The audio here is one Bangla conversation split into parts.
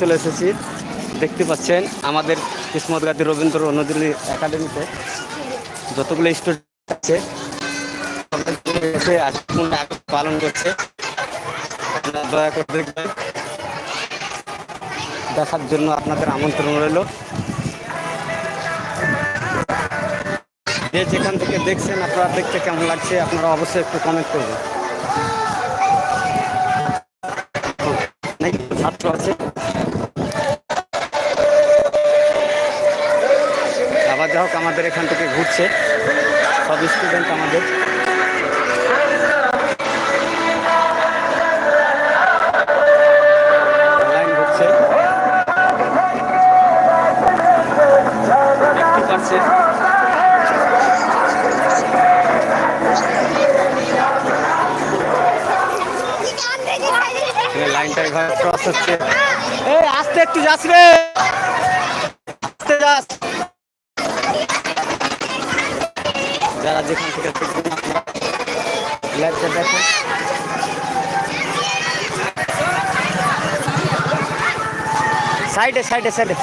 চলে এসেছি। দেখতে পাচ্ছেন আমাদের কিসমত গান্ধী রবীন্দ্র নজরুল একাডেমিতে। যতগুলো স্টুডেন্ট আছে পালন করছে। দয়া করে দেখবেন। দেখার জন্য আপনাদের আমন্ত্রণ রইল। যে যেখান থেকে দেখছেন, আপনারা দেখতে কেমন লাগছে, আপনারা অবশ্যই একটু কমেন্ট করবেন। ছাত্র আছে। আমাদের এখান থেকে ঘুরছে সব স্টুডেন্ট আমাদের লাইন ঘুরছে পাচ্ছে লাইনটা এভাবে ক্রস হচ্ছে এই আস্তে একটু যাস রে আস্তে যাস যারা যেখান থেকে লাইভটা দেখেন। সাইডে সাইডে সাইডে।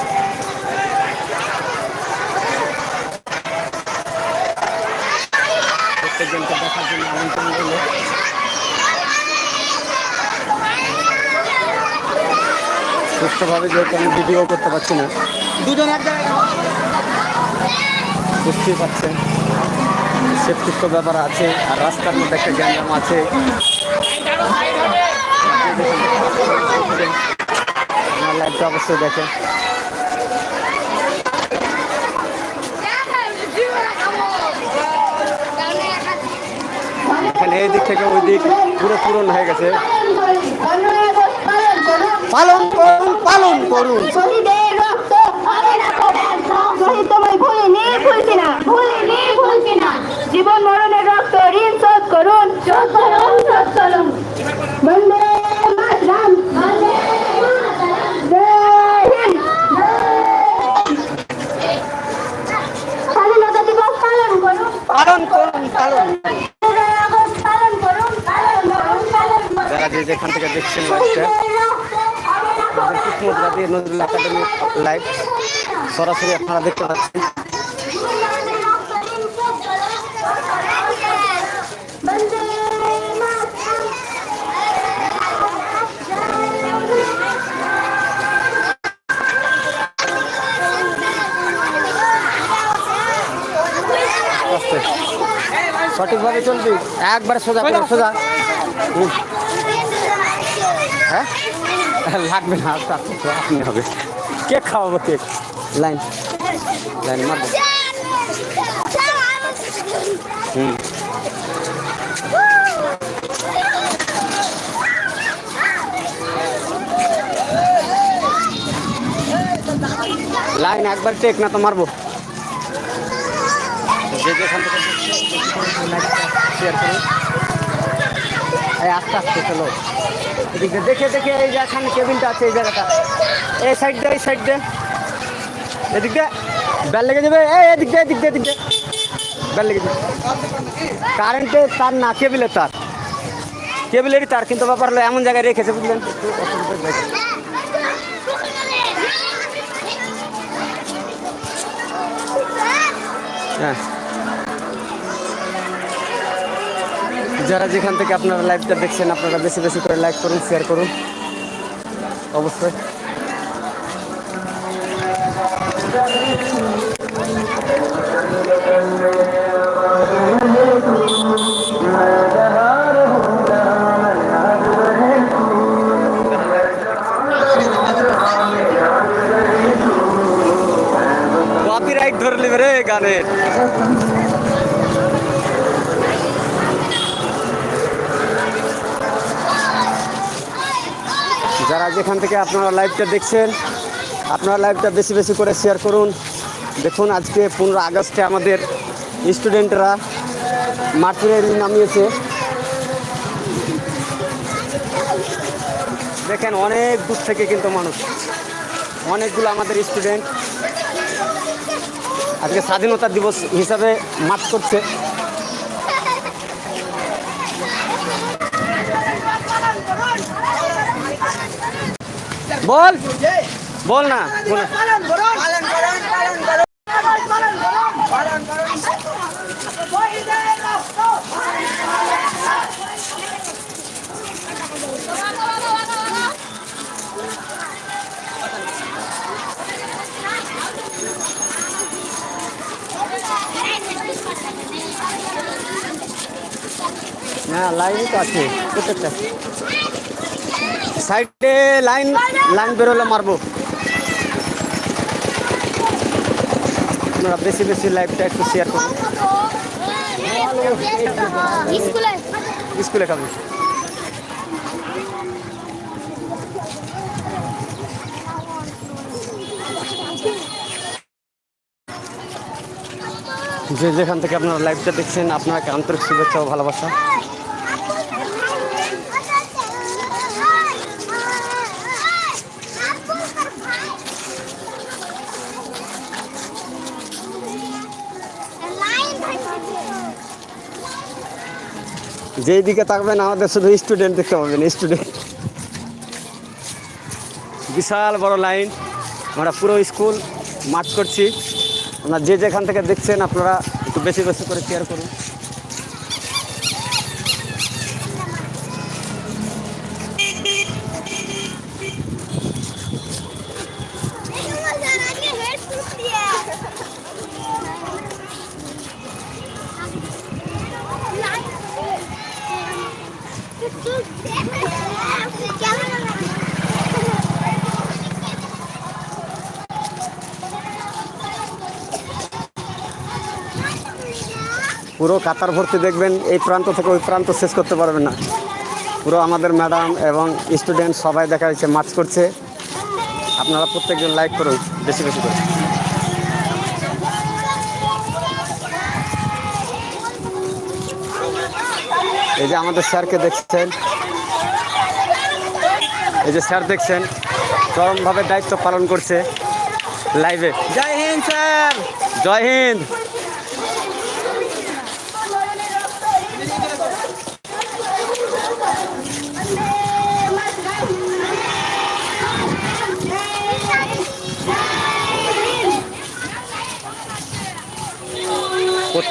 প্রত্যেকজনকে দেখার জন্য আমন্ত্রণ রইল। সুস্থভাবে যেহেতু আমি ভিডিও করতে পারছি না। দুজন এক জায়গায় বুঝতেই পারছেন। সেফটির ব্যাপার আছে, আর রাস্তার মধ্যে একটা গ্যাঞ্জাম আছে। অবশ্যই দেখেন। এখানে এই দিক থেকে ওই দিক পুরো পূরণ হয়ে গেছে। পালন করুন পালন করুন। শহীদের রক্ত হবে না ভুলিনি, ভুলছি না, ভুলিনি। জীবন মরণের রক্ত ঋণ শোধ করুন। শোধ করুন শোধ করুন। বন্দে মাতরম। বন্দে মাতরম। জয় হিন্দ স্বাধীনতা দিবস পালন করুন। পালন করুন পালন। পনেরোই আগস্ট পালন করুন পালন করুন পালন করুন। যারা যে যেখান থেকে দেখছেন লাইভটা আমাদের নজরুল একাডেমি লাইভ সরাসরি আপনারা দেখতে পাচ্ছেন। আস্তে সঠিকভাবে চলবি? একবার সোজা করে সোজা। হ্যাঁ? লাগবে না আস্তে আস্তে আপনি হবে। কেক খাওয়াবো কেক লাইন। লাইন মারবো হুম। লাইন একবার টেক না তো মারবো। যে আস্তে আস্তে চলো এদিকে দেখে দেখে এই যে এখানে কেবিনটা আছে এই জায়গাটা এই সাইড দিয়ে এই সাইড দিয়ে এদিক দিয়ে বেল লেগে যাবে এই এদিক দিয়ে এদিক দিয়ে এদিক দিয়ে বেল লেগে যাবে কারেন্টের তার না কেবিলের তার কেবিলেরই তার কিন্তু ব্যাপার হলো এমন জায়গায় রেখেছে বুঝলেন। হ্যাঁ যারা যেখান থেকে আপনারা লাইভটা দেখছেন, আপনারা বেশি বেশি করে লাইক করুন শেয়ার করুন। অবশ্যই। কপিরাইট ধরে নেবে রে গানের যারা যেখান থেকে আপনারা লাইভটা দেখছেন, আপনারা লাইভটা বেশি বেশি করে শেয়ার করুন। দেখুন, আজকে পনেরো আগস্টে আমাদের স্টুডেন্টরা মাঠে নামিয়েছে। দেখেন, অনেক দূর থেকে কিন্তু মানুষ। অনেকগুলো আমাদের স্টুডেন্ট আজকে স্বাধীনতা দিবস হিসাবে মাঠ করছে বল বল না বল না। পালন করুন পালন করুন পালন করুন পালন করুন পালন করুন শহীদের রক্ত হ্যাঁ লাইনই তো আছে। প্রত্যেকটা। সাইডে লাইন লাইন বেরোলে মারবো। আপনারা বেশি বেশি লাইভটা একটু শেয়ার করুন স্কুলে। খাবেন যে যেখান থেকে আপনারা লাইভটা দেখছেন আপনাকে আন্তরিক শুভেচ্ছা ও ভালোবাসা। যেই দিকে তাকবেন, আমাদের শুধু স্টুডেন্ট দেখতে পাবেন স্টুডেন্ট বিশাল বড় লাইন আমরা পুরো স্কুল মাঠ করছি। আপনারা যে যেখান থেকে দেখছেন, আপনারা একটু বেশি বেশি করে কেয়ার করুন। পুরো কাতার ভর্তি দেখবেন, এই প্রান্ত থেকে ওই প্রান্ত শেষ করতে পারবেন না। পুরো আমাদের ম্যাডাম এবং স্টুডেন্ট সবাই দেখা যাচ্ছে মার্চ করছে। আপনারা প্রত্যেকজন লাইক করুন, বেশি বেশি করে। এই যে আমাদের স্যারকে দেখছেন। এই যে স্যার দেখছেন চরমভাবে দায়িত্ব পালন করছে লাইভে জয় হিন্দ স্যার। জয় হিন্দ।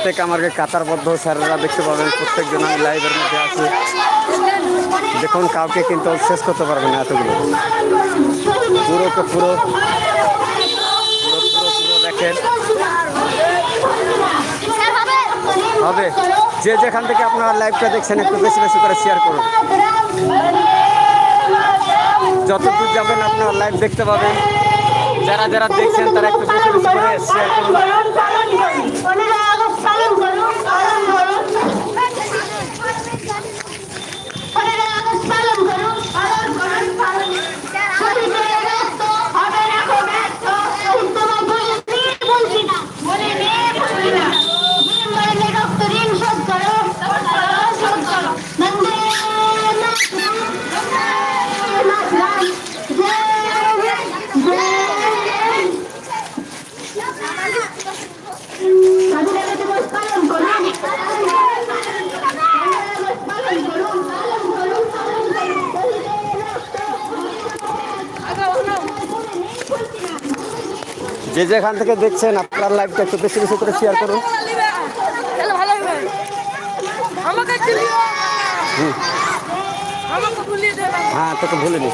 প্রত্যেক আমাকে কাতারবদ্ধ স্যারেরা দেখতে পাবেন, প্রত্যেকজন আমি লাইভের মধ্যে আছি। দেখুন, কাউকে কিন্তু শেষ করতে পারবে না এতগুলো। পুরো পুরো পুরো পুরো দেখেন। হবে। যে যেখান থেকে আপনারা লাইভটা দেখছেন, একটু বেশি বেশি করে শেয়ার করুন। যতদূর যাবেন আপনারা লাইভ দেখতে পাবেন। যারা যারা দেখছেন, তারা একটু বেশি বেশি করে শেয়ার করুন পনেরো আগস্ট পালন করুন পালন করুন পনেরো আগস্ট পালন করুন পালন করুন পালন শহীদের রক্ত হবে না গো ব্যর্থ শহীদ তোমায় বলিনি বলছি না বলিনি বলছি না বীর মরণের রক্ত ঋণ শোধ করো শোধ করো শোধ করো বন্দে মাতরম বন্দে মাতরম জয় জয় স্বাধীনতা দিবস পালন করুন পালন করুন পালন করুন পালন যে যেখান থেকে দেখছেন আপনার লাইভটা একটু বেশি বেশি করে শেয়ার করুন। ভালো হ্যাঁ তোকে ভুলিনি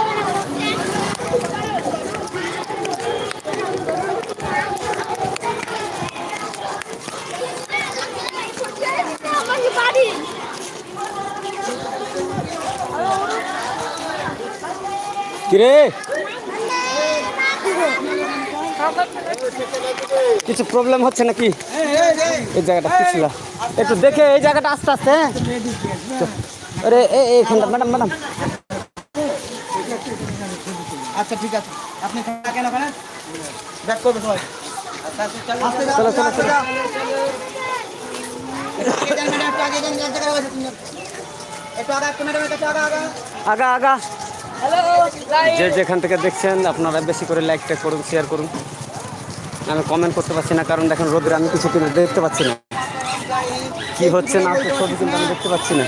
আরে কিরে? কিছু প্রবলেম হচ্ছে নাকি? এই জায়গাটা পিছলা একটু দেখে এই জায়গাটা আস্তে আস্তে হ্যাঁ? আরে এই এইখানটা ম্যাডাম ম্যাডাম। আচ্ছা ঠিক আছে। আপনি থাকেন ওখানে? ব্যাক করবে সবাই। আস্তে যাও, চলো, চলো, আস্তে চলো। যাও। একটু যে যেখান থেকে দেখছেন আপনারা বেশি করে লাইকটা করুন শেয়ার করুন। আমি কমেন্ট করতে পারছি না কারণ দেখেন রোদের আমি কিছু কিন্তু দেখতে পাচ্ছি না। কি হচ্ছে না ছবি কিন্তু আমি দেখতে পাচ্ছি না।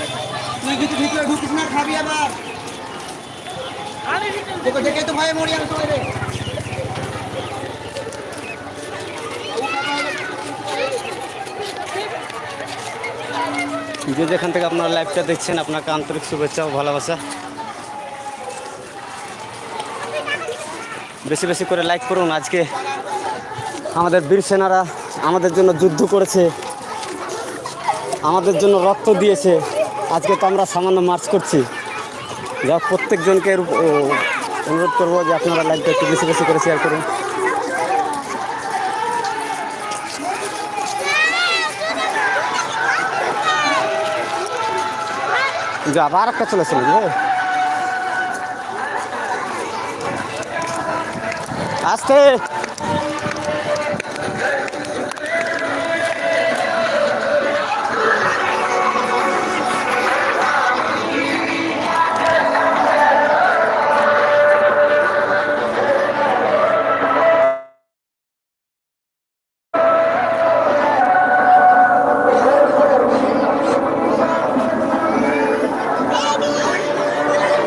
যে যেখান থেকে আপনারা লাইভটা দেখছেন আপনাকে আন্তরিক শুভেচ্ছা ও ভালোবাসা। বেশি বেশি করে লাইক করুন আজকে। আমাদের বীর সেনারা আমাদের জন্য যুদ্ধ করেছে। আমাদের জন্য রক্ত দিয়েছে। আজকে তো আমরা সামান্য মার্চ করছি। যা প্রত্যেকজনকে অনুরোধ করব যে আপনারা লাইভটা একটু বেশি বেশি করে শেয়ার করুন। যা আবার একটা চলেছে ভাই আসতে